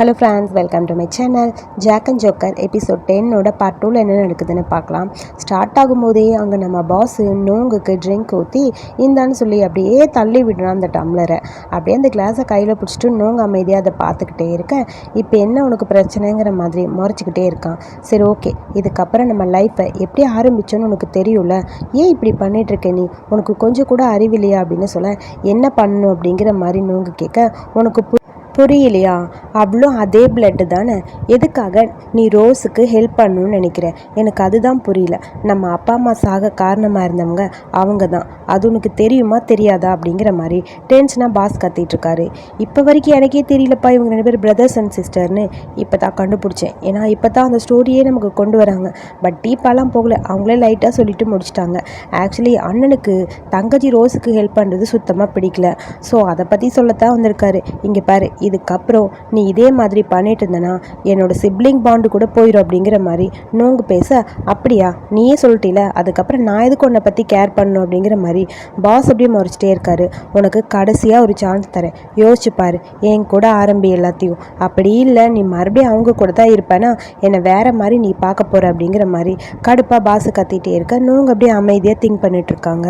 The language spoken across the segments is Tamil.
Hello friends welcome to my channel Jack and joker episode டென்னோட part டூவில் என்ன நடக்குதுன்னு பார்க்கலாம். ஸ்டார்ட் ஆகும்போதே அங்கே நம்ம பாஸு நோங்குக்கு ட்ரிங்க் ஊற்றி இந்தான்னு சொல்லி அப்படியே தள்ளி விடுறான் அந்த டம்ளரை. அப்படியே அந்த கிளாஸை கையில் பிடிச்சிட்டு நோங்க அமைதியாக அதை பார்த்துக்கிட்டே இருக்கேன். இப்போ என்ன உனக்கு பிரச்சனைங்கிற மாதிரி முறைச்சிக்கிட்டே இருக்கான். சரி ஓகே இதுக்கப்புறம் நம்ம லைஃப்பை எப்படி ஆரம்பிச்சோன்னு உனக்கு தெரியும்ல? ஏன் இப்படி பண்ணிகிட்ருக்க நீ? உனக்கு கொஞ்சம் கூட அறிவில்லையா அப்படின்னு சொல்ல என்ன பண்ணணும் அப்படிங்கிற மாதிரி நோங்கு கேட்க உனக்கு புரியலையா? அவ்வளோ அதே பிளட்டு தானே? எதுக்காக நீ ரோஸுக்கு ஹெல்ப் பண்ணணும்னு நினைக்கிற? எனக்கு அதுதான் புரியல. நம்ம அப்பா அம்மா சாக காரணமாக இருந்தவங்க அவங்க தான் அது உனக்கு தெரியுமா தெரியாதா அப்படிங்கிற மாதிரி டென்ஷனாக பாஸ் கத்திட்டு இருக்காரு. இப்போ வரைக்கும் எனக்கே தெரியலப்பா இவங்க ரெண்டு பேர் பிரதர்ஸ் அண்ட் சிஸ்டர்னு இப்போ தான் கண்டுபிடிச்சேன். ஏன்னா இப்போ தான் அந்த ஸ்டோரியே நமக்கு கொண்டு வராங்க. பட் டீப்பாலாம் போகல அவங்களே லைட்டாக சொல்லிட்டு முடிச்சிட்டாங்க. ஆக்சுவலி அண்ணனுக்கு தங்கச்சி ரோஸுக்கு ஹெல்ப் பண்ணுறது சுத்தமாக பிடிக்கல. ஸோ அதை பற்றி சொல்லத்தான் வந்திருக்காரு. இங்கே பாரு இதுக்கப்புறம் நீ இதே மாதிரி பண்ணிட்டு இருந்தனா என்னோட சிப்ளிங் பாண்டு கூட போயிடும் அப்படிங்கிற மாதிரி நோங்கு பேச அப்படியா நீயே சொல்லிட்டீல அதுக்கப்புறம் நான் எதுக்கு உன்னை பற்றி கேர் பண்ணணும்? அப்படிங்கிற மாதிரி பாஸ் அப்படியே முறைச்சிட்டே இருக்காரு. உனக்கு கடைசியாக ஒரு சான்ஸ் தரேன். யோசிச்சு பாரு என் கூட ஆரம்பி எல்லாத்தையும். அப்படி இல்லை நீ மறுபடியும் அவங்க கூட தான் இருப்பேனா? என்னை வேற மாதிரி நீ பார்க்க போற அப்படிங்கிற மாதிரி கடுப்பாக பாஸ் கத்திட்டே இருக்க. நோங்க அப்படியே அமைதியாக திங்க் பண்ணிட்டு இருக்காங்க.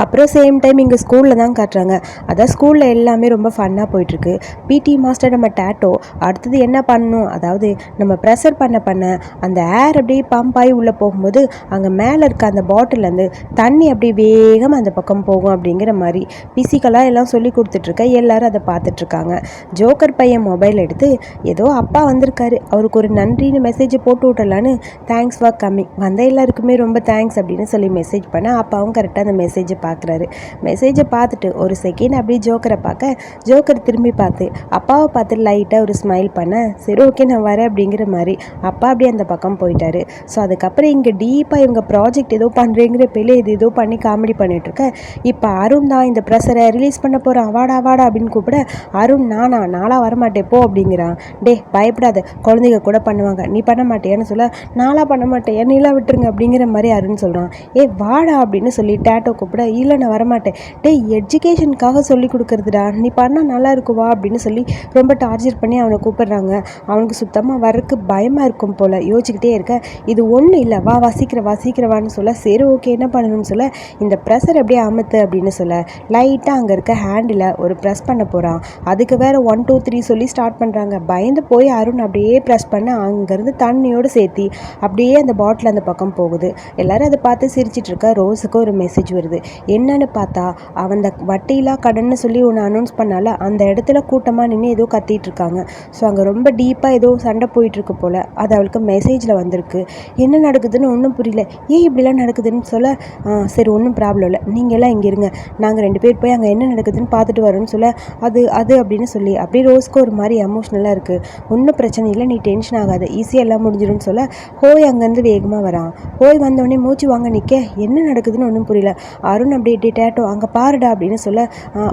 அப்புறம் சேம் டைம் இங்கே ஸ்கூலில் தான் காட்டுறாங்க. அதான் ஸ்கூலில் எல்லாமே ரொம்ப ஃபன்னாக போயிட்டுருக்கு பிடி மாஸ்டர் நம்ம டேட்டோ அடுத்தது என்ன பண்ணணும்? அதாவது நம்ம ப்ரெஷர் பண்ண பண்ண அந்த ஏர் அப்படியே பம்ப் ஆகி உள்ளே போகும்போது அங்கே மேலே இருக்க அந்த பாட்டிலேருந்து தண்ணி அப்படியே வேகமாக அந்த பக்கம் போகும் அப்படிங்கிற மாதிரி பிசிக்கலாக எல்லாம் சொல்லி கொடுத்துட்ருக்க. எல்லாரும் அதை பார்த்துட்ருக்காங்க. ஜோக்கர் பையன் மொபைல் எடுத்து ஏதோ அப்பா வந்திருக்காரு. அவருக்கு ஒரு நன்றின்னு மெசேஜ் போட்டு விட்டலான்னு தேங்க்ஸ் ஃபார் கம்மிங் வந்த எல்லாருக்குமே ரொம்ப தேங்க்ஸ் அப்படின்னு சொல்லி மெசேஜ் பண்ண அப்பாவும் கரெக்டாக அந்த மெசேஜை பார்க்குறாரு. மெசேஜை பார்த்துட்டு ஒரு செகண்ட் அப்படியே ஜோக்கரை பார்க்க ஜோக்கர் திரும்பி பார்த்து அப்பாவை பார்த்து லைட்டாக ஒரு ஸ்மைல் பண்ண. சரி ஓகே நான் வரேன் அப்படிங்கிற மாதிரி அப்பா அப்படியே அந்த பக்கம் போயிட்டாரு. ஸோ அதுக்கப்புறம் இங்கே டீப்பாக இவங்க ப்ராஜெக்ட் ஏதோ பண்ணுறேங்கிற பேர்ல இது ஏதோ பண்ணி காமெடி பண்ணிகிட்ருக்கேன் இப்போ அருண் தான் இந்த ப்ரெஷரை ரிலீஸ் பண்ண போகிறான் வாடா வாடா அப்படின்னு கூப்பிட அருண் நானா? நாளாக வரமாட்டே போ அப்படிங்கிறான். டே பயப்படாத. குழந்தைங்க கூட பண்ணுவாங்க. நீ பண்ண மாட்டியான்னு சொல்ல நாளாக பண்ண மாட்டேன். என்னையெல்லாம் விட்டுருங்க அப்படிங்கிற மாதிரி அருண் சொல்கிறான் ஏ வாடா அப்படின்னு சொல்லி டேட்டோ கூப்பிட இல்லை நான் வரமாட்டேன். டேய் எஜுகேஷனுக்காக சொல்லி கொடுக்குறதுடா. நீ பண்ணால் நல்லா இருக்கும் வா அப்படின்னு சொல்லி ரொம்ப டார்ச்சர் பண்ணி அவனை கூப்பிடுறாங்க. அவனுக்கு சுத்தமாக வரக்கு பயமாக இருக்கும் போல். யோசிச்சுக்கிட்டே இருக்க இது ஒன்றும் இல்லை. வா வா சீக்கிரம் வா சீக்கிரம் வான்னு சொல்ல சரி ஓகே என்ன பண்ணணும்னு சொல்ல இந்த ப்ரெஷர் எப்படி அமுத்து அப்படின்னு சொல்ல லைட்டாக அங்கே இருக்க ஹேண்டில் ஒரு ப்ரெஸ் பண்ண போகிறான் அதுக்கு வேறு ஒன் டூ த்ரீ சொல்லி ஸ்டார்ட் பண்ணுறாங்க பயந்து போய் அருண் அப்படியே ப்ரெஸ் பண்ண அங்கேருந்து தண்ணியோடு சேர்த்தி அப்படியே அந்த பாட்டில் அந்த பக்கம் போகுது. எல்லோரும் அதை பார்த்து சிரிச்சிட்டு இருக்க ரோஸுக்கு ஒரு மெசேஜ் வருது. என்னன்னு பார்த்தா அவன் அந்த வட்டியில்லா கடன்னு சொல்லி ஒன்று அனௌன்ஸ் பண்ணால அந்த இடத்துல கூட்டமாக நின்று ஏதோ கத்திட்டு இருக்காங்க. ஸோ அங்கே ரொம்ப டீப்பாக ஏதோ சண்டை போயிட்டுருக்கு போல் அது அவளுக்கு மெசேஜில் வந்திருக்கு. என்ன நடக்குதுன்னு ஒன்றும் புரியல. ஏன் இப்படிலாம் நடக்குதுன்னு சொல்ல "ஆ, சரி ஒன்றும் ப்ராப்ளம் இல்லை. நீங்கள் எல்லாம் இங்கே இருங்க. நாங்கள் ரெண்டு பேர் போய் அங்கே என்ன நடக்குதுன்னு பார்த்துட்டு வரோம்னு சொல்ல அது அது அப்படின்னு சொல்லி அப்படியே ரோஸ்க்கு ஒரு மாதிரி எமோஷ்னலாக இருக்குது ஒன்றும் பிரச்சனை இல்லை நீ டென்ஷன் ஆகாத. ஈஸியாக எல்லாம் முடிஞ்சிடும்னு சொல்ல ஹோய் அங்கேருந்து வேகமாக வரான். ஹோய் வந்தோடனே மூச்சு வாங்க நிற்க என்ன நடக்குதுன்னு ஒன்றும் புரியல. அருண் அப்படியே டேட்டோ அங்கே பாருடா அப்படின்னு சொல்ல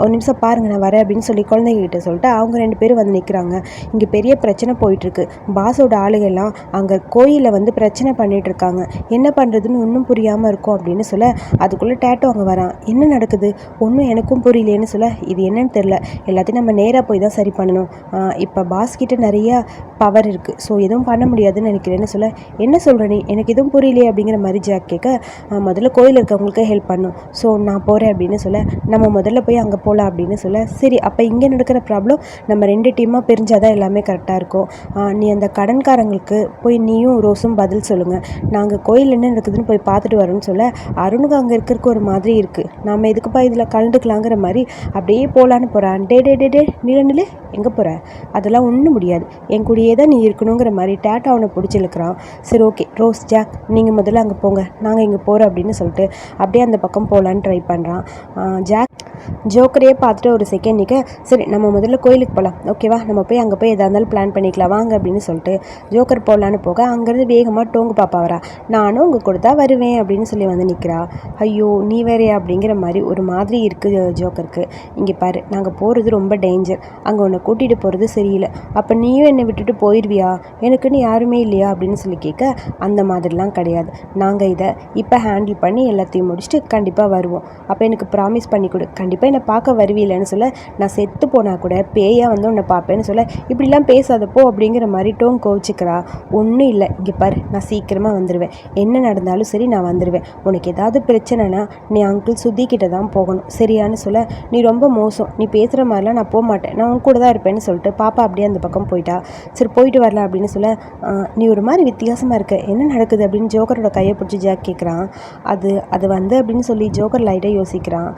ஒரு நிமிஷம் பாருங்க நான் வரேன் அப்படின்னு சொல்லி குழந்தைங்க கிட்ட சொல்லிட்டு அவங்க ரெண்டு பேரும் வந்து நிற்கிறாங்க இங்கே பெரிய பிரச்சனை போயிட்டுருக்கு. பாஸோட ஆளுகெல்லாம் அங்கே கோயிலில் வந்து பிரச்சனை பண்ணிகிட்ருக்காங்க இருக்காங்க என்ன பண்ணுறதுன்னு ஒன்றும் புரியாமல் இருக்கும் அப்படின்னு சொல்ல அதுக்குள்ளே டேட்டோ அங்கே வரான். என்ன நடக்குது? ஒன்றும் எனக்கும் புரியலேன்னு சொல்ல இது என்னன்னு தெரில எல்லாத்தையும் நம்ம நேராக போய் தான் சரி பண்ணணும். இப்போ பாஸ் கிட்ட நிறைய பவர் இருக்குது ஸோ எதுவும் பண்ண முடியாதுன்னு நினைக்கிறேன்னு சொல்ல என்ன சொல்கிற நீ? எனக்கு எதுவும் புரியலையே? அப்படிங்கிற மாதிரி ஜாக் கேட்க முதல்ல கோயில் இருக்கவங்களுக்கு ஹெல்ப் பண்ணும். ஸோ நான் போகிறேன் அப்படின்னு சொல்ல நம்ம முதல்ல போய் அங்கே போகலாம் அப்படின்னு சொல்ல சரி அப்போ இங்கே நடக்கிற ப்ராப்ளம் நம்ம ரெண்டு டீமாக பிரிஞ்சால் தான் எல்லாமே கரெக்டாக இருக்கும். நீ அந்த கடன்காரங்களுக்கு போய் நீயும் ரோஸும் பதில் சொல்லுங்கள் நாங்கள் கோயில் என்ன நடக்குதுன்னு போய் பார்த்துட்டு வரோம்னு சொல்ல அருணுக்கு அங்கே இருக்கிறதுக்கு ஒரு மாதிரி இருக்குது நம்ம எதுக்குப்பா இதில் கலந்துக்கலாங்கிற மாதிரி அப்படியே போகலான்னு போகிறான் டே டே டே டே நில நில எங்கே போகிற அதெல்லாம் ஒன்றும் முடியாது. என் கூடயே தான் நீ இருக்கணுங்கிற மாதிரி டேட்டா அவனை பிடிச்சிருக்கிறான் சரி ஓகே. ரோஸ் ஜாக் நீங்கள் முதல்ல அங்கே போங்க. நாங்கள் இங்கே போகிறோம் அப்படின்னு சொல்லிட்டு அப்படியே அந்த பக்கம் போகலான்னு ட்ரை பண்ணுறான் ஜாக் ஜோக்கரையே பார்த்துட்டு ஒரு செகண்ட் நிற்க சரி நம்ம முதல்ல கோயிலுக்கு போகலாம் ஓகேவா நம்ம போய் அங்கே போய் எதாக இருந்தாலும் பிளான் பண்ணிக்கலாம். வாங்க அப்படின்னு சொல்லிட்டு ஜோக்கர் போகலான்னு போக அங்கேருந்து வேகமாக டோங்கு பாப்பா வரா. நானும் உங்கள் கூட தான் வருவேன் அப்படின்னு சொல்லி வந்து நிற்கிறா ஐயோ நீ வேறையா அப்படிங்கிற மாதிரி ஒரு மாதிரி இருக்குது ஜோக்கருக்கு. இங்கே பாரு நாங்கள் போகிறது ரொம்ப டேஞ்சர் அங்கே உன்னை கூட்டிகிட்டு போகிறது சரியில்லை. அப்போ நீயும் என்னை விட்டுட்டு போயிடுவியா எனக்குன்னு யாருமே இல்லையா? அப்படின்னு சொல்லி கேட்க அந்த மாதிரிலாம் கிடையாது. நாங்கள் இதை இப்போ ஹேண்டில் பண்ணி எல்லாத்தையும் முடிச்சுட்டு கண்டிப்பாக வருவோம். அப்போ எனக்கு ப்ராமிஸ் பண்ணி கொடு. கண்டிப்பாக என்னை பார்க்க வருவீங்களேன்னு சொல்ல நான் செத்து போனால் கூட பேயாக வந்து உன்னை பார்ப்பேன்னு சொல்ல இப்படிலாம் பேசாதப்போ அப்படிங்கிற மாதிரி டோன் கோவிச்சுக்கிறா. ஒன்றும் இல்லை. இங்கே பாரு நான் சீக்கிரமாக வந்துடுவேன் என்ன நடந்தாலும் சரி நான் வந்துடுவேன் உனக்கு ஏதாவது பிரச்சனைனா நீ அங்கிள் சுத்தி கிட்ட தான் போகணும். சரியான்னு சொல்ல நீ ரொம்ப மோசம். நீ பேசுகிற மாதிரிலாம் நான் போக மாட்டேன் நான் உன் கூட தான் இருப்பேன்னு சொல்லிட்டு பாப்பா அப்படியே அந்த பக்கம் போயிட்டா. சரி போயிட்டு வரலாம் அப்படின்னு சொல்ல நீ ஒரு மாதிரி வித்தியாசமாக இருக்க. என்ன நடக்குது? அப்படின்னு ஜோக்கரோட கையை பிடிச்சி ஜாக் கேட்குறான் அது அது வந்து அப்படின்னு சொல்லி ஜோக்கர் லைட்டாக யோசிக்கிறான்.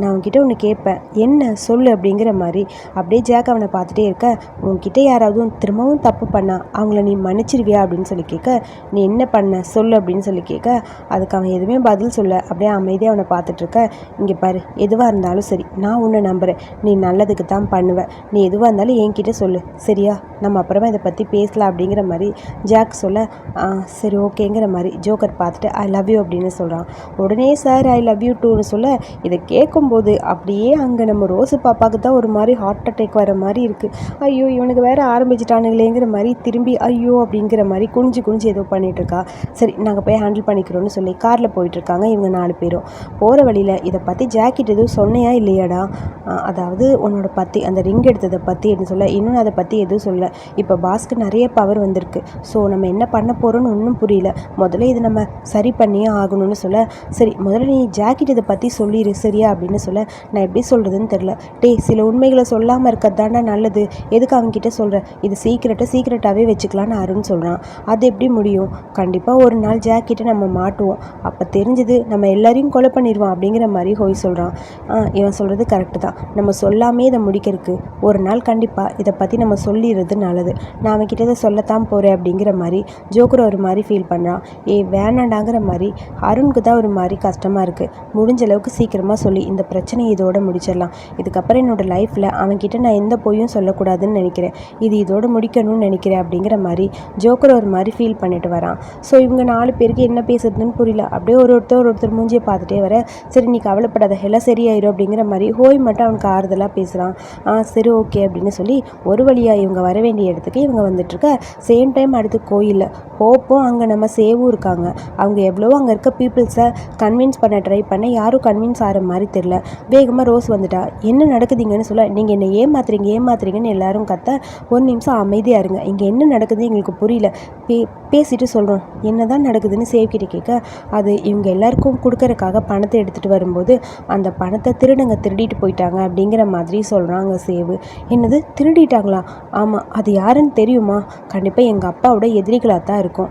நான் உன்கிட்ட ஒன்று கேட்பேன் என்ன? சொல்லு அப்படிங்கிற மாதிரி அப்படியே ஜாக் அவனை பார்த்துட்டே இருக்க. உன்கிட்ட யாராவது திரும்பவும் தப்பு பண்ணா அவங்கள நீ மன்னிச்சிருவியா? அப்படின்னு சொல்லி கேட்க நீ என்ன பண்ண? சொல்லு அப்படின்னு சொல்லி கேட்க அதுக்கு அவன் எதுவுமே பதில் சொல்ல அப்படியே அமைதியாக அவனை பார்த்துட்ருக்க இங்கே பாரு எதுவாக இருந்தாலும் சரி நான் உன்னை நம்புகிறேன் நீ நல்லதுக்கு தான் பண்ணுவ. நீ எதுவாக இருந்தாலும் என்கிட்ட சொல்லு. சரியா? நம்ம அப்புறமா இதை பற்றி பேசலாம் அப்படிங்கிற மாதிரி ஜாக் சொல்ல "ஆ, சரி ஓகேங்கிற மாதிரி ஜோக்கர் பார்த்துட்டு ஐ லவ் யூ அப்படின்னு சொல்கிறான் உடனே சார் ஐ லவ் யூ டூன்னு சொல்ல இதை கேட்கும்போது அப்படியே அங்கே நம்ம ரோஸு பாப்பாவுக்கு தான் ஒரு மாதிரி ஹார்ட் அட்டாக் வர மாதிரி இருக்குது ஐயோ இவனுக்கு வேறு ஆரம்பிச்சிட்டானுங்களேங்கிற மாதிரி திரும்பி ஐயோ அப்படிங்கிற மாதிரி குனிஞ்சு குனிஞ்சு ஏதோ பண்ணிகிட்ருக்கா இருக்கா. சரி நாங்கள் போய் ஹேண்டில் பண்ணிக்கிறோன்னு சொல்லி காரில் போயிட்டுருக்காங்க இவங்க நாலு பேரும். போகிற வழியில் இதை பற்றி ஜாக்கெட் எதுவும் சொன்னையா இல்லையாடா? அதாவது உன்னோட பற்றி அந்த ரிங் எடுத்ததை பற்றி அப்படின்னு சொல்ல இன்னும் அதை பற்றி எதுவும் சொல்ல இப்போ பாஸ்க்கு நிறைய பவர் வந்திருக்கு. ஸோ நம்ம என்ன பண்ண போகிறோன்னு ஒன்றும் புரியல. முதல்ல இது நம்ம சரி பண்ணியே ஆகணும்னு சொல்ல சரி முதல்ல நீ ஜாக்கெட் இதை பற்றி சொல்லிடு சரியா? அப்படின்னு சொல்ல நான் எப்படி சொல்கிறதுன்னு தெரில டேய் சில உண்மைகளை சொல்லாமல் இருக்கிறது தாண்டா நல்லது. எதுக்கு அவன்கிட்ட சொல்கிறேன் இது சீக்கிரட்டை சீக்கிரட்டாகவே வச்சுக்கலான்னு அருண் சொல்கிறான் அது எப்படி முடியும்? கண்டிப்பாக ஒரு நாள் ஜாக்கெட்டை நம்ம மாட்டுவோம். அப்போ தெரிஞ்சது நம்ம எல்லாரையும் கொலை பண்ணிடுவான் அப்படிங்கிற மாதிரி ஹோய் சொல்கிறான் ஆ இவன் சொல்கிறது கரெக்டு தான். நம்ம சொல்லாமே இதை முடிக்கிறதுக்கு ஒரு நாள் கண்டிப்பாக இதை பற்றி நம்ம சொல்லிடுறது நல்லது. நான் அவன்கிட்ட இதை சொல்லத்தான் போகிறேன் அப்படிங்கிற மாதிரி ஜோக்கர் ஒரு மாதிரி ஃபீல் பண்ணுறான் ஏ வேணாண்டாங்கிற மாதிரி அருணுக்கு தான் ஒரு மாதிரி கஷ்டமாக இருக்குது முடிஞ்ச அளவுக்கு சீக்கிரமாக சொல்லி இந்த பிரச்சனையை இதோட முடிச்சிடலாம். இதுக்கப்புறம் என்னோட லைஃப்பில் அவன்கிட்ட நான் எந்த பொய்யும் சொல்லக்கூடாதுன்னு நினைக்கிறேன். இது இதோட முடிக்கணும்னு நினைக்கிறேன் அப்படிங்கிற மாதிரி ஜோக்கர் ஒரு மாதிரி ஃபீல் பண்ணிட்டு வரான். ஸோ இவங்க நாலு பேருக்கு என்ன பேசுறதுன்னு புரியல. அப்படியே ஒரு ஒருத்தர் ஒரு ஒருத்தர் மூஞ்சியை பார்த்துட்டே வர சரி நீ கவலைப்படாத எல்லாம் சரியாயிரும் அப்படிங்கிற மாதிரி ஹோய் மட்டும் அவனுக்கு ஆறுதலாக பேசுகிறான் ஆ சரி ஓகே அப்படின்னு சொல்லி ஒரு வழியாக இவங்க வர வேண்டிய இடத்துக்கு இவங்க வந்துட்டுருக்க சேம் டைம் அடுத்து கோயிலில் ஹோப்பும் அங்கே நம்ம சேவும் இருக்காங்க. அவங்க எவ்வளோ அங்கே இருக்க பீப்புள்ஸை கன்வின்ஸ் பண்ண ட்ரை பண்ண யாரும் கன்வின்ஸ் ஆகிற மாதிரி தெரில வேகமாக ரோஸ் வந்துட்டா என்ன நடக்குதுங்கன்னு சொல்ல நீங்கள் என்னை ஏமாத்துறீங்க ஏமாத்துறீங்கன்னு எல்லாரும் கத்த ஒரு நிமிஷம் அமைதியாக இருங்க. இங்கே என்ன நடக்குது எங்களுக்கு புரியல. பே பேசிட்டு சொல்கிறோம் என்ன தான் நடக்குதுன்னு சேவ்கிட்ட கேட்க அது இவங்க எல்லாருக்கும் கொடுக்கறக்காக பணத்தை எடுத்துகிட்டு வரும்போது அந்த பணத்தை திருடுங்க திருடிட்டு போயிட்டாங்க அப்படிங்கிற மாதிரி சொல்கிறாங்க சேவு. என்னது? திருடிட்டாங்களா? ஆமாம் அது யாருன்னு தெரியுமா? கண்டிப்பாக எங்கள் அப்பாவோட எதிரிகளாக தான் இருக்கும்.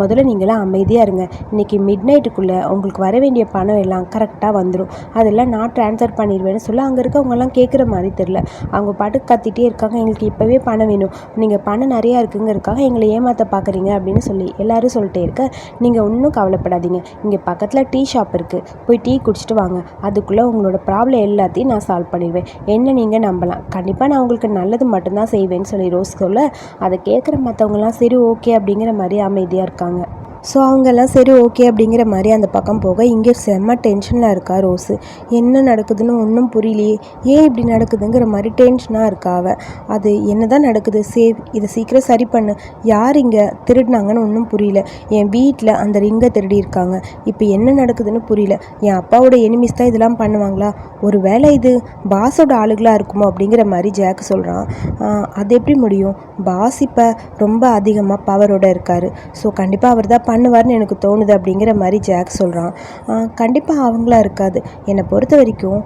முதல்ல நீங்களாம் அமைதியாக இருங்க. இன்றைக்கி மிட் நைட்டுக்குள்ளே உங்களுக்கு வர வேண்டிய பணம் எல்லாம் கரெக்டாக வந்துடும் அதெல்லாம் நான் ட்ரான்ஸ்ஃபர் பண்ணிடுவேன்னு சொல்ல அங்கே இருக்கவங்கெல்லாம் கேட்குற மாதிரி தெரில அவங்க பாட்டுக்கு கத்திட்டே இருக்காங்க. எங்களுக்கு இப்போவே பணம் வேணும். நீங்கள் பணம் நிறையா இருக்குங்கிறதுக்காக எங்களை ஏமாற்ற பார்க்குறீங்க அப்படின்னு சொல்லி எல்லோரும் சொல்லிட்டே இருக்க. நீங்கள் ஒன்றும் கவலைப்படாதீங்க. இங்கே பக்கத்தில் டீ ஷாப் இருக்குது போய் டீ குடிச்சிட்டு வாங்க. அதுக்குள்ளே உங்களோட ப்ராப்ளம் எல்லாத்தையும் நான் சால்வ் பண்ணிடுவேன். என்ன நீங்கள் நம்பலாம்? கண்டிப்பாக நான் உங்களுக்கு நல்லது மட்டும்தான் செய்வேன்னு சொல்லி ரோஸ் சொல்ல அதை கேட்குற மற்றவங்கலாம் சரி ஓகே அப்படிங்கிற மாதிரி அமைதியாக இருக்காங்க. ஸோ அவங்கெல்லாம் சரி ஓகே அப்படிங்கிற மாதிரி அந்த பக்கம் போக இங்கே செம்ம டென்ஷனில் இருக்கா ரோஸு. என்ன நடக்குதுன்னு ஒன்றும் புரியலையே. ஏன் இப்படி நடக்குதுங்கிற மாதிரி டென்ஷனாக இருக்கா அவள் அது என்ன தான் நடக்குது? சேவ் இதை சீக்கிரம் சரி பண்ணு. யார் இங்கே திருடினாங்கன்னு ஒன்றும் புரியல. என் வீட்டில் அந்த ரிங்கை திருடியிருக்காங்க இப்போ என்ன நடக்குதுன்னு புரியல. என் அப்பாவோட எனிமிஸ் தான் இதெல்லாம் பண்ணுவாங்களா? ஒரு வேளை இது பாஸோட ஆளுகளாக இருக்குமோ அப்படிங்கிற மாதிரி ஜாக் சொல்கிறான் அது எப்படி முடியும்? பாஸ் இப்போ ரொம்ப அதிகமாக பவரோட இருக்கார். ஸோ கண்டிப்பாக அவர் தான் பண்ணுவார்னு எனக்கு தோணுது அப்படிங்கிற மாதிரி ஜாக் சொல்கிறான் கண்டிப்பாக அவங்களா இருக்காது. என்னை பொறுத்த வரைக்கும்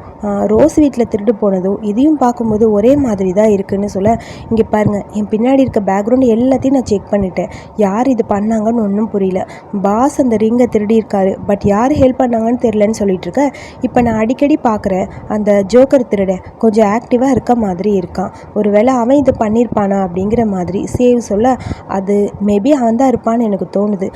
ரோஸ் வீட்டில் திருடு போனதும் இதையும் பார்க்கும்போது ஒரே மாதிரி தான் இருக்குன்னு சொல்ல இங்கே பாருங்கள் என் பின்னாடி இருக்க பேக்ரவுண்ட் எல்லாத்தையும் நான் செக் பண்ணிட்டேன். யார் இது பண்ணாங்கன்னு ஒன்றும் புரியல. பாஸ் அந்த ரிங்கை திருடி இருக்காரு பட் யார் ஹெல்ப் பண்ணாங்கன்னு தெரிலன்னு சொல்லிட்டு இருக்க. இப்போ நான் அடிக்கடி பார்க்குறேன் அந்த ஜோக்கர் திருட. கொஞ்சம் ஆக்டிவாக இருக்க மாதிரி இருக்கான். ஒருவேளை அவன் இது பண்ணியிருப்பானா அப்படிங்கிற மாதிரி சேவ் சொல்ல அது மேபி அவன் தான் இருப்பான்னு எனக்கு தோணுது.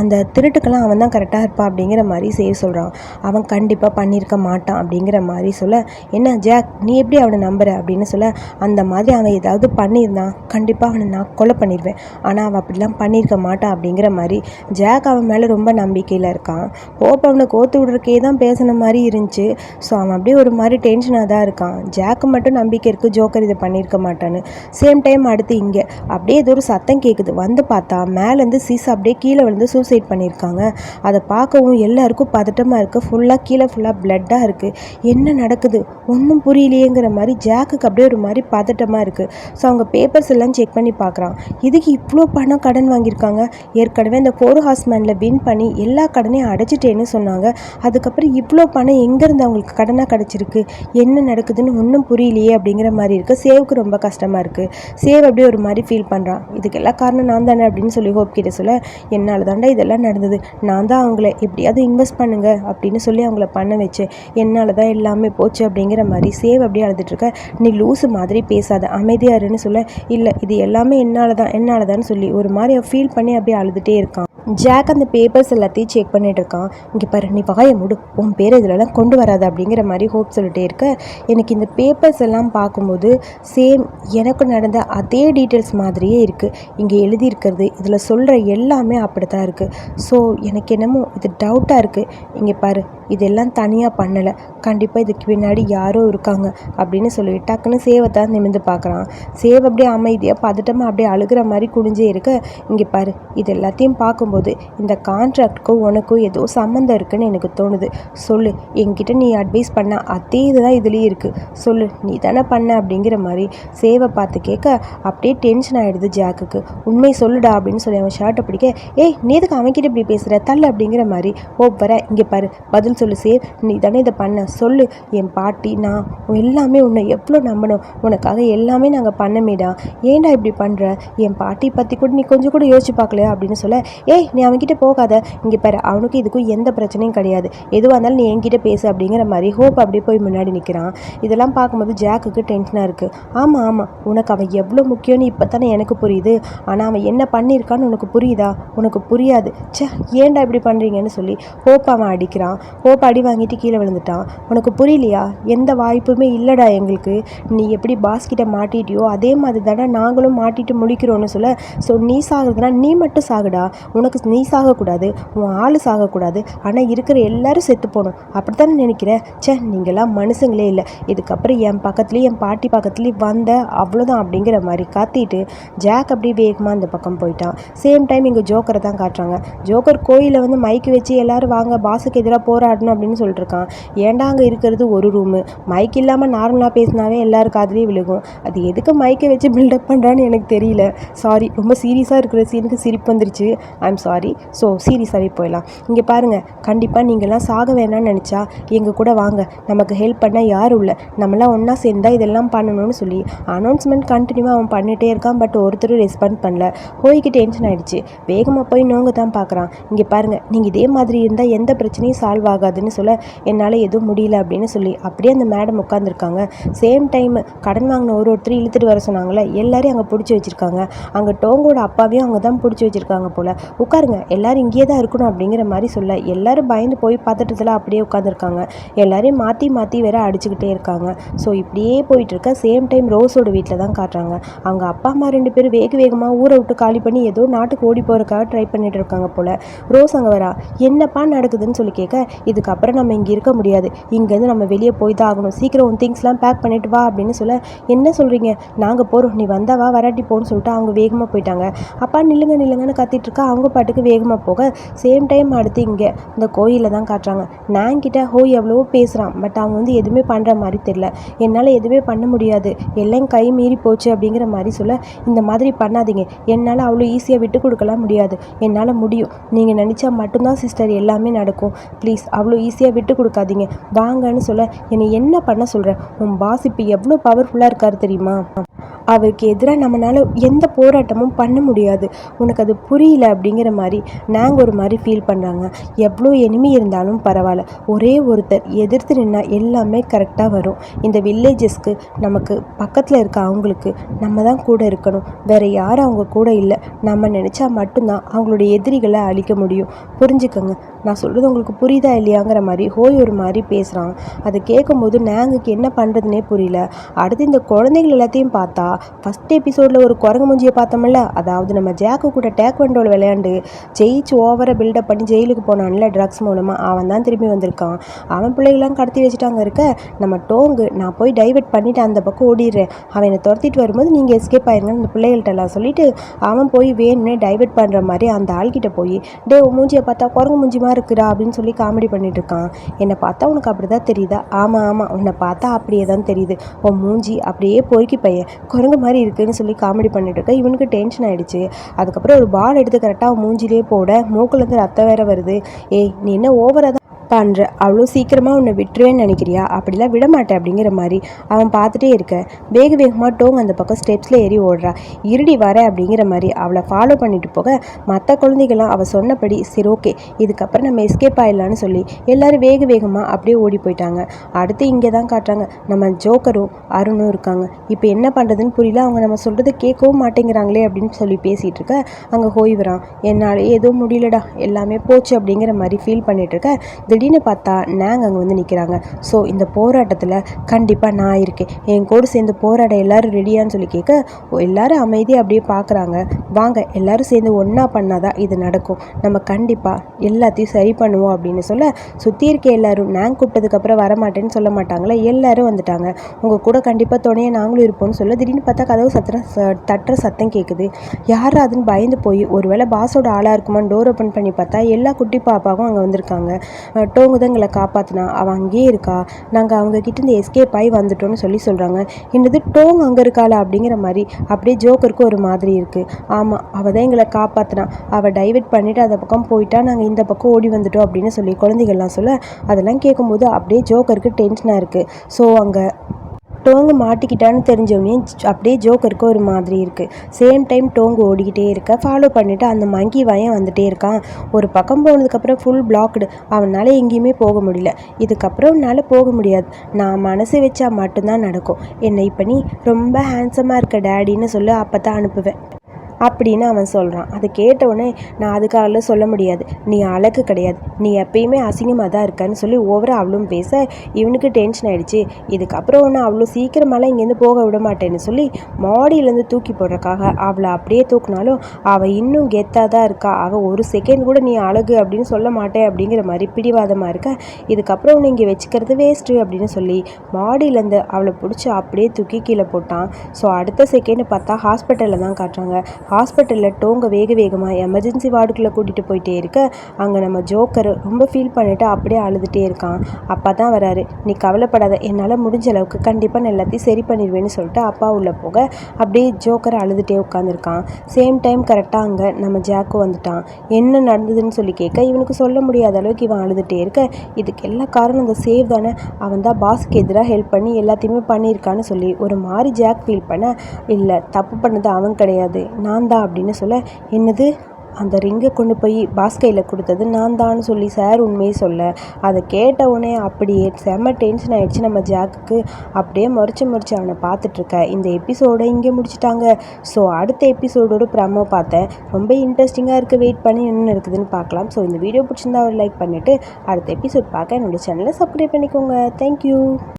அந்த திருட்டுக்கெல்லாம் அவன் தான் கரெக்டாக இருப்பான் அப்படிங்கிற மாதிரி சேவ் சொல்கிறான் அவன் கண்டிப்பாக பண்ணியிருக்க மாட்டான் அப்படிங்கிற மாதிரி சொல்ல என்ன ஜாக் நீ எப்படி அவனை நம்புற? அப்படின்னு சொல்ல அந்த மாதிரி அவன் ஏதாவது பண்ணியிருந்தான் கண்டிப்பாக அவனை நான் கொலை பண்ணிடுவேன் ஆனால் அவன் அப்படிலாம் பண்ணியிருக்க மாட்டான் அப்படிங்கிற மாதிரி ஜாக் அவன் மேலே ரொம்ப நம்பிக்கையில் இருக்கான். ஹோப் அவனை கோத்து விடுறக்கே தான் பேசின மாதிரி இருந்துச்சு. ஸோ அவன் அப்படியே ஒரு மாதிரி டென்ஷனாக தான் இருக்கான். ஜாக்கு மட்டும் நம்பிக்கை இருக்குது ஜோக்கர் இதை பண்ணியிருக்க மாட்டான்னு. சேம் டைம் அடுத்து இங்கே அப்படியே ஏதோ ஒரு சத்தம் கேட்குது வந்து பார்த்தா மேலேருந்து சீஸ் அப்படியே கீழே விழுந்து சூசைட் பண்ணியிருக்காங்க. அதை பார்க்கவும் எல்லாருக்கும் பதட்டமாக இருக்குது ஃபுல்லாக கீழே ஃபுல்லாக பிளட்டாக இருக்குது என்ன நடக்குது? ஒன்றும் புரியலையேங்கிற மாதிரி ஜாக்குக்கு அப்படியே ஒரு மாதிரி பதட்டமாக இருக்குது ஸோ அவங்க பேப்பர்ஸ் எல்லாம் செக் பண்ணி பார்க்குறான் இதுக்கு இவ்வளோ பணம் கடன் வாங்கியிருக்காங்க? ஏற்கனவே இந்த ஃபோர் ஹாஸ்மேனில் வின் பண்ணி எல்லா கடனையும் அடைச்சிட்டேன்னு சொன்னாங்க. அதுக்கப்புறம் இவ்வளோ பணம் எங்கேருந்து அவங்களுக்கு கடனாக கிடச்சிருக்கு? என்ன நடக்குதுன்னு ஒன்றும் புரியலையே அப்படிங்கிற மாதிரி இருக்குது சேவுக்கு ரொம்ப கஷ்டமாக இருக்குது சேவ் அப்படியே ஒரு மாதிரி ஃபீல் பண்ணுறான் இதுக்கெல்லாம் காரணம் நான் தானே அப்படின்னு சொல்லி ஹோப் கிட்ட சொல்ல என்ன என்னால் தாண்டா இதெல்லாம் நடந்தது. நான் தான் அவங்கள எப்படியாவது இன்வெஸ்ட் பண்ணுங்க அப்படின்னு சொல்லி அவங்கள பண்ண வச்சேன். என்னால் தான் எல்லாமே போச்சு அப்படிங்கிற மாதிரி சேவ் அப்படியே அழுதுட்டு இருக்க நீ லூசு மாதிரி பேசாத அமைதியாருன்னு சொல்ல. இல்லை இது எல்லாமே என்னால் தான் என்னால் தான் சொல்லி ஒரு மாதிரி ஃபீல் பண்ணி அப்படியே அழுதுகிட்டே இருக்கான். ஜாக் அந்த பேப்பர்ஸ் எல்லாத்தையும் செக் பண்ணிட்டு இருக்கான். இங்கே பாரு நீ வாயை முடு. உன் பேர் இதிலலாம் கொண்டு வராது அப்படிங்கிற மாதிரி ஹோப் சொல்லிட்டே இருக்க. எனக்கு இந்த பேப்பர்ஸ் எல்லாம் பார்க்கும்போது சேம் எனக்கு நடந்த அதே டீட்டெயில்ஸ் மாதிரியே இருக்குது இங்கே எழுதியிருக்கிறது இதில் சொல்கிற எல்லாமே அப்படி தான் இருக்குது ஸோ எனக்கு என்னமோ இது டவுட்டாக இருக்குது இங்கே பாரு இதெல்லாம் தனியாக பண்ணலை. கண்டிப்பாக இதுக்கு பின்னாடி யாரோ இருக்காங்க அப்படின்னு சொல்லி டக்குன்னு சேவை தான் நிமிந்து பார்க்குறான். சேவ் அப்படியே அமைதியாக பதட்டமாக அப்படியே அழுகிற மாதிரி குடிஞ்சே இருக்க. இங்கே பாரு இது எல்லாத்தையும் பேசும்போது இந்த கான்ட்ராக்ட்க்கும் உனக்கும் ஏதோ சம்மந்தம் இருக்குன்னு எனக்கு தோணுது. சொல்லு என்கிட்ட நீ அட்வைஸ் பண்ண அதே இதுதான் இதுலேயும் இருக்குது சொல்லு நீ தானே பண்ண? அப்படிங்கிற மாதிரி சேவை பார்த்து கேட்க அப்படியே டென்ஷன் ஆகிடுது ஜாக்குக்கு. உண்மை சொல்லுடா அப்படின்னு சொல்லி அவன் ஷர்ட்டை பிடிக்க ஏய் நீ எதுக்கு அவன்கிட்ட இப்படி பேசுகிற தள்ளு அப்படிங்கிற மாதிரி ஹோப் வர இங்கே பாரு பதில் சொல்லு சேவ். நீ தானே இதை பண்ண? சொல்லு. என் பாட்டி நான் எல்லாமே உன்னை எவ்வளோ நம்பணும்? உனக்காக எல்லாமே நாங்கள் பண்ணமேடா. ஏன்டா இப்படி பண்ணுற என் பாட்டி பற்றி கூட நீ கொஞ்சம் கூட யோசிச்சு பார்க்கலையா? அப்படின்னு சொல்ல ஏய் நீ அவன்கிட்ட போகாத. இங்கே பாரு அவனுக்கு இதுக்கும் எந்த பிரச்சனையும் கிடையாது. எதுவாக இருந்தாலும் நீ என்கிட்ட பேசு அப்படிங்கிற மாதிரி ஹோப் அப்படியே போய் முன்னாடி நிற்கிறான் இதெல்லாம் பார்க்கும்போது ஜாக்குக்கு டென்ஷனாக இருக்குது ஆமாம் ஆமாம் உனக்கு அவன் எவ்வளோ முக்கியம்னு இப்போ தானே எனக்கு புரியுது. ஆனால் அவன் என்ன பண்ணியிருக்கான்னு உனக்கு புரியுதா? உனக்கு புரியாது. சே ஏன்டா இப்படி பண்ணுறீங்கன்னு சொல்லி ஹோப் அவன் அடிக்கிறான். ஹோப் அடி வாங்கிட்டு கீழே விழுந்துட்டான். உனக்கு புரியலையா? எந்த வாய்ப்புமே இல்லைடா எங்களுக்கு. நீ எப்படி பாஸ்கிட்ட மாட்டிட்டியோ அதே மாதிரி தானே நாங்களும் மாட்டிட்டு முழிக்கிறோன்னு சொல்ல. ஸோ நீ சாகுறதுனா நீ மட்டும் சாகுடா. உனக்கு நீ சாகக்கூடாது உன் ஆள் சாகக்கூடாது. ஆனால் இருக்கிற எல்லாரும் செத்து போகணும். அப்படி தானே நினைக்கிறேன் ச்சே நீங்களாம் மனுஷங்களே இல்லை. இதுக்கப்புறம் என் பக்கத்துலேயும் என் பாட்டி பக்கத்துலேயும் வந்த அவ்வளோதான் அப்படிங்கிற மாதிரி கத்திட்டு ஜாக் அப்படியே வேகமாக அந்த பக்கம் போயிட்டான். சேம் டைம் இங்கே ஜோக்கரை தான் காட்டுறாங்க. ஜோக்கர் கோயிலில் வந்து மைக்கு வச்சு எல்லோரும் வாங்க பாஸுக்கு எதிராக போராடணும் அப்படின்னு சொல்லிட்டுருக்கான். ஏண்டா ஏன்டா அங்கே இருக்கிறது ஒரு ரூமு மைக் இல்லாமல் நார்மலாக பேசினாவே எல்லாருக்கும் காதுலேயும் விழுகும். அது எதுக்கு மைக்கை வச்சு பில்டப் பண்ணுறான்னு எனக்கு தெரியல. சாரி ரொம்ப சீரியஸாக இருக்கிற சீனுக்கு சிரிப்பு வந்துருச்சு. ஐம் சாரி ஸோ சீரியஸாகவே போயிடலாம். இங்கே பாருங்கள் கண்டிப்பாக நீங்கள்லாம் சாக வேணாம்னு நினச்சா எங்கள் கூட வாங்க. நமக்கு ஹெல்ப் பண்ண யாரும் இல்லை. நம்மளாம் ஒன்றா சேர்ந்தால் இதெல்லாம் பண்ணணும்னு சொல்லி அனௌன்ஸ்மெண்ட் கண்டினியூவாக அவன் பண்ணிகிட்டே இருக்கான். பட் ஒருத்தரும் ரெஸ்பாண்ட் பண்ணல. ஹோய்க்கு டென்ஷன் ஆகிடுச்சு வேகமாக போய் நோங்க தான் பார்க்குறான் இங்கே பாருங்கள் நீங்கள் இதே மாதிரி இருந்தால் எந்த பிரச்சனையும் சால்வ் ஆகாதுன்னு சொல்ல என்னால் எதுவும் முடியல அப்படின்னு சொல்லி அப்படியே அந்த மேடம் உட்காந்துருக்காங்க சேம் டைம் கடன் வாங்கின ஒரு ஒருத்தர் இழுத்துட்டு வர சொன்னாங்களே எல்லாரையும் அங்கே பிடிச்சி வச்சுருக்காங்க. அங்கே டோங்கோட அப்பாவையும் அவங்க தான் பிடிச்சி வச்சுருக்காங்க போல். உட்காருங்க. எல்லாரும் இங்கேயே தான் இருக்கணும் அப்படிங்கிற மாதிரி சொல்ல எல்லாரும் பயந்து போய் பதட்டத்தில் அப்படியே உட்காந்துருக்காங்க எல்லாரையும் மாற்றி மாற்றி வேற அடிச்சுக்கிட்டே இருக்காங்க. ஸோ இப்படியே போயிட்டுருக்க. சேம் டைம் ரோஸோட வீட்டில் தான் காட்டுறாங்க. அவங்க அப்பா அம்மா ரெண்டு பேரும் வேக வேகமாக ஊரை விட்டு காலி பண்ணி ஏதோ நாட்டுக்கு ஓடி போகிறதுக்காக ட்ரை பண்ணிட்டு இருக்காங்க போல். ரோஸ் அங்கே வரா என்னப்பா நடக்குதுன்னு சொல்லி கேட்க இதுக்கப்புறம் நம்ம இங்கே இருக்க முடியாது. இங்கேருந்து நம்ம வெளியே போய் தான் ஆகணும். சீக்கிரம் உன் திங்ஸ்லாம் பேக் பண்ணிட்டு வா அப்படின்னு சொல்ல என்ன சொல்கிறீங்க நாங்கள் போகிறோம் நீ வந்தா வா வராட்டி போன்னு சொல்லிட்டு அவங்க வேகமாக போயிட்டாங்க. அப்பா நில்லுங்க நில்லுங்கன்னு கத்திட்டு இருக்கா. அவங்க பாட்டுக்கு வேகமாக போக சேம் டைம் அடுத்து இங்கே இந்த கோயிலில் தான் காட்டுறாங்க. நான் கிட்ட ஹோய் எவ்வளவோ பேசுகிறான் பட் அவன் வந்து எதுவுமே பண்ணுற மாதிரி தெரியல. என்னால் எதுவுமே பண்ண முடியாது. எல்லாம் கை மீறி போச்சு அப்படிங்கிற மாதிரி சொல்ல இந்த மாதிரி பண்ணாதீங்க. என்னால் அவ்வளோ ஈஸியாக விட்டு கொடுக்கலாம் முடியாது. என்னால் முடியும். நீங்கள் நினச்சா மட்டும்தான் சிஸ்டர் எல்லாமே நடக்கும். ப்ளீஸ் அவ்வளோ ஈஸியாக விட்டு கொடுக்காதீங்க. வாங்கன்னு சொல்ல என்னை என்ன பண்ண சொல்கிறேன் உன் பாஸ் இப்போ எவ்வளோ பவர்ஃபுல்லாக இருக்கார் தெரியுமா? அவருக்கு எதிராக நம்மளால் எந்த போராட்டமும் பண்ண முடியாது. உனக்கு அது புரியல அப்படிங்கிற மாதிரி நாங்கள் ஒரு மாதிரி ஃபீல் பண்ணுறாங்க எவ்வளோ எனிமி இருந்தாலும் பரவாயில்ல. ஒரே ஒருத்தர் எதிர்த்து நின்னால் எல்லாமே கரெக்டாக வரும். இந்த வில்லேஜஸ்க்கு நமக்கு பக்கத்தில் இருக்க அவங்களுக்கு நம்ம தான் கூட இருக்கணும். வேறு யாரும் அவங்க கூட இல்லை. நம்ம நினச்சா மட்டும்தான் அவங்களுடைய எதிரிகளை அழிக்க முடியும். புரிஞ்சுக்கோங்க. நான் சொல்கிறது உங்களுக்கு புரியுதா இல்லையாங்கிற மாதிரி ஹோய் ஒரு மாதிரி பேசுகிறான் அதை கேட்கும்போது நாங்களுக்கு என்ன பண்ணுறதுனே புரியல. அடுத்து இந்த குழந்தைகள் எல்லாத்தையும் பார்த்தா ஃபஸ்ட் எபிசோடில் ஒரு குரங்கு மூஞ்சியை பார்த்தோம்ல அதாவது நம்ம ஜாக்கு கூட டேக் வண்டோல் விளையாண்டு ஜெயிச்சு ஓவராக பில்டப் பண்ணி ஜெயிலுக்கு போனான்ல ட்ரக்ஸ் மூலமாக அவன் தான் திரும்பி வந்திருக்கான். அவன் பிள்ளைகளாம் கடத்தி வச்சுட்டாங்க இருக்க நம்ம டோங்கு நான் போய் டைவெர்ட் பண்ணிவிட்டு அந்த பக்கம் ஓடிடுறேன். அவன் என்னை துரத்திட்டு வரும்போது நீங்கள் எஸ்கேப் ஆயிருங்கன்னு அந்த பிள்ளைகள்கிட்ட எல்லாம் சொல்லிட்டு அவன் போய் வேணும்னே டைவெர்ட் பண்ணுற மாதிரி அந்த ஆள்கிட்ட போய் டே மூஞ்சியை பார்த்தா குரங்கு மூஞ்சி மாதிரி இருக்குடா அப்படின்னு சொல்லி காமெடி பண்ணிட்டு இருக்கான் என்னை பார்த்தா உனக்கு அப்படி தான் தெரியுதா? ஆமாம் ஆமாம் உன்னை பார்த்தா அப்படியே தான் தெரியுது. உன் மூஞ்சி அப்படியே பொறுக்கி பையன். குரங்கு மாதிரி இருக்குன்னு சொல்லி காமெடி பண்ணிட்டு இருக்க இவனுக்கு டென்ஷன் ஆயிடுச்சு. அதுக்கப்புறம் ஒரு பால் எடுத்து கரெக்டாக அவன் மூஞ்சிலே போட மூக்கிலேருந்து ரத்தம் வேற வருது. ஏய் நீ என்ன ஓவராக பண்ணுற அவ்வளோ சீக்கிரமாக உன்னை விட்டுருவேன்னு நினைக்கிறியா? அப்படிலாம் விட மாட்டேன் அப்படிங்கிற மாதிரி அவன் பார்த்துட்டே இருக்க. வேக வேகமாக டோங் அந்த பக்கம் ஸ்டெப்ஸில் ஏறி ஓடுறா. இருடி வர அப்படிங்கிற மாதிரி அவளை ஃபாலோ பண்ணிட்டு போக மற்ற குழந்தைகள்லாம் அவள் சொன்னபடி சரி ஓகே இதுக்கப்புறம் நம்ம எஸ்கேப் ஆயிடலான்னு சொல்லி எல்லாரும் வேக வேகமாக அப்படியே ஓடி போயிட்டாங்க. அடுத்து இங்கே தான் காட்டுறாங்க. நம்ம ஜோக்கரும் அருணும் இருக்காங்க. இப்போ என்ன பண்ணுறதுன்னு புரியல. அவங்க நம்ம சொல்கிறது கேட்கவும் மாட்டேங்கிறாங்களே அப்படின்னு சொல்லி பேசிகிட்டு இருக்க. அங்கே ஹோய்வரான் என்னால் எதுவும் முடியலடா. எல்லாமே போச்சு அப்படிங்கிற மாதிரி ஃபீல் பண்ணிகிட்டு இருக்க. திடீர்னு பார்த்தா நாங்கள் அங்கே வந்து நிற்கிறாங்க ஸோ இந்த போராட்டத்தில் கண்டிப்பாக நான் இருக்கேன். என் கூட சேர்ந்து போராட எல்லோரும் ரெடியான்னு சொல்லி கேட்க எல்லாரும் அமைதியாக அப்படியே பார்க்குறாங்க வாங்க எல்லாரும் சேர்ந்து ஒன்றா பண்ணாதான் இது நடக்கும். நம்ம கண்டிப்பாக எல்லாத்தையும் சரி பண்ணுவோம் அப்படின்னு சொல்ல சுற்றி இருக்க எல்லோரும் நாங்கள் கூப்பிட்டதுக்கப்புறம் வரமாட்டேன்னு சொல்ல மாட்டாங்களே? எல்லோரும் வந்துட்டாங்க. உங்கள் கூட கண்டிப்பாக துணையை நாங்களும் இருப்போம்னு சொல்ல திடீர்னு பார்த்தா கதவு சத்திரம் தட்டுற சத்தம் கேட்குது யார் அதுன்னு பயந்து போய் ஒருவேளை பாஸோட ஆளாக இருக்குமான்னு டோர் ஓப்பன் பண்ணி பார்த்தா எல்லா குட்டி பாப்பாவும் அங்கே வந்திருக்காங்க. டோங்கு தான் எங்களை காப்பாற்றினா அவள் அங்கேயே இருக்கா? நாங்கள் அவங்க கிட்டேருந்து எஸ்கேப் ஆகி வந்துட்டோம்னு சொல்லி சொல்கிறாங்க என்னது டோங் அங்கே இருக்காளா? அப்படிங்கிற மாதிரி அப்படியே ஜோக்கருக்கு ஒரு மாதிரி இருக்குது ஆமாம் அவள் தான் எங்களை காப்பாற்றினா அவள் டைவெர்ட் பண்ணிவிட்டு அந்த பக்கம் போயிட்டா நாங்கள் இந்த பக்கம் ஓடி வந்துட்டோம் அப்படின்னு சொல்லி குழந்தைகள்லாம் சொல்ல அதெல்லாம் கேட்கும்போது அப்படியே ஜோக்கருக்கு டென்ஷனாக இருக்குது ஸோ அங்கே டோங்கு மாட்டிக்கிட்டான்னு தெரிஞ்சவொடனே அப்படியே ஜோக்கருக்கு ஒரு மாதிரி இருக்குது சேம் டைம் டோங்கு ஓடிக்கிட்டே இருக்க. ஃபாலோ பண்ணிவிட்டு அந்த மங்கி வயன் வந்துகிட்டே இருக்கான். ஒரு பக்கம் போனதுக்கப்புறம் ஃபுல் பிளாக்டு அவனால் எங்கேயுமே போக முடியல. இதுக்கப்புறம் என்னால் போக முடியாது. நான் மனசு வச்சா மட்டும்தான் நடக்கும். என்னை இப்போ நீ ரொம்ப ஹேண்ட்ஸமாக இருக்க டேடின்னு சொல்லி அப்போ தான் அனுப்புவேன். அப்படின்னு அவன் சொல்கிறான் அதை கேட்டவுடனே நான் அதுக்காக சொல்ல முடியாது. நீ அழகு கிடையாது. நீ எப்பயுமே அசிங்கமாக தான் இருக்கன்னு சொல்லி ஓவராக அவளும் பேச இவனுக்கு டென்ஷன் ஆகிடுச்சு இதுக்கப்புறம் ஒன்று அவ்வளோ சீக்கிரமாலாம் இங்கேருந்து போக விட மாட்டேன்னு சொல்லி மாடியிலேருந்து தூக்கி போடுறக்காக அவளை அப்படியே தூக்குனாலும் அவள் இன்னும் கெத்தாக தான் இருக்கா. அவள் ஒரு செகண்ட் கூட நீ அழகு அப்படின்னு சொல்ல மாட்டேன் அப்படிங்கிற மாதிரி பிடிவாதமாக இருக்க இதுக்கப்புறம் ஒன்று இங்கே வச்சுக்கிறது வேஸ்ட்டு அப்படின்னு சொல்லி மாடியிலேருந்து அவளை பிடிச்சி அப்படியே தூக்கி கீழே போட்டான். ஸோ அடுத்த செகண்ட் பார்த்தா ஹாஸ்பிட்டலில் தான் காட்டுறாங்க. ஹாஸ்பிட்டலில் டோங்க வேக வேகமாக எமர்ஜென்சி வார்டுக்குள்ளே கூட்டிகிட்டு போயிட்டே இருக்க அங்கே நம்ம ஜோக்கர் ரொம்ப ஃபீல் பண்ணிவிட்டு அப்படியே அழுதுகிட்டே இருக்கான். அப்பா தான் வராரு. நீ கவலைப்படாத என்னால் முடிஞ்ச அளவுக்கு கண்டிப்பாக நான் எல்லாத்தையும் சரி பண்ணிடுவேன்னு சொல்லிட்டு அப்பா உள்ளே போக அப்படியே ஜோக்கர் அழுதுகிட்டே உட்காந்துருக்கான் சேம் டைம் கரெக்டாக அங்கே நம்ம ஜாக்கு வந்துட்டான். என்ன நடந்ததுன்னு சொல்லி கேட்க இவனுக்கு சொல்ல முடியாத அளவுக்கு இவன் அழுதுகிட்டே இருக்க. இதுக்கு எல்லா காரணம் அந்த சேவ் தானே. அவன் தான் பாஸ்க்கு எதிராக ஹெல்ப் பண்ணி எல்லாத்தையுமே பண்ணியிருக்கான்னு சொல்லி ஒரு மாதிரி ஜாக் ஃபீல் பண்ண இல்லை தப்பு பண்ணது அவன் கிடையாது. நான் நான் தான் அப்படின்னு சொல்ல என்னது? அந்த ரிங்கை கொண்டு போய் பாஸ் கையில் கொடுத்தது நான் தான் சொல்லி சார் உண்மையை சொல்ல. அதை கேட்ட உடனே அப்படியே செம்ம டென்ஷன் ஆகிடுச்சு நம்ம ஜாக்குக்கு. அப்படியே மறைச்சு முறிச்சு அவனை பார்த்துட்ருக்க இந்த எபிசோடை இங்கே முடிச்சிட்டாங்க. ஸோ அடுத்த எபிசோடோட ப்ரமோ பார்த்தேன். ரொம்ப இன்ட்ரெஸ்டிங்காக இருக்குது வெயிட் பண்ணி என்ன இருக்குதுன்னு பார்க்கலாம். ஸோ இந்த வீடியோ பிடிச்சிருந்தா ஒரு லைக் பண்ணிவிட்டு அடுத்த எபிசோட் பார்க்க. என்னோடய சேனலை சப்ஸ்கிரைப் பண்ணிக்கோங்க. தேங்க்யூ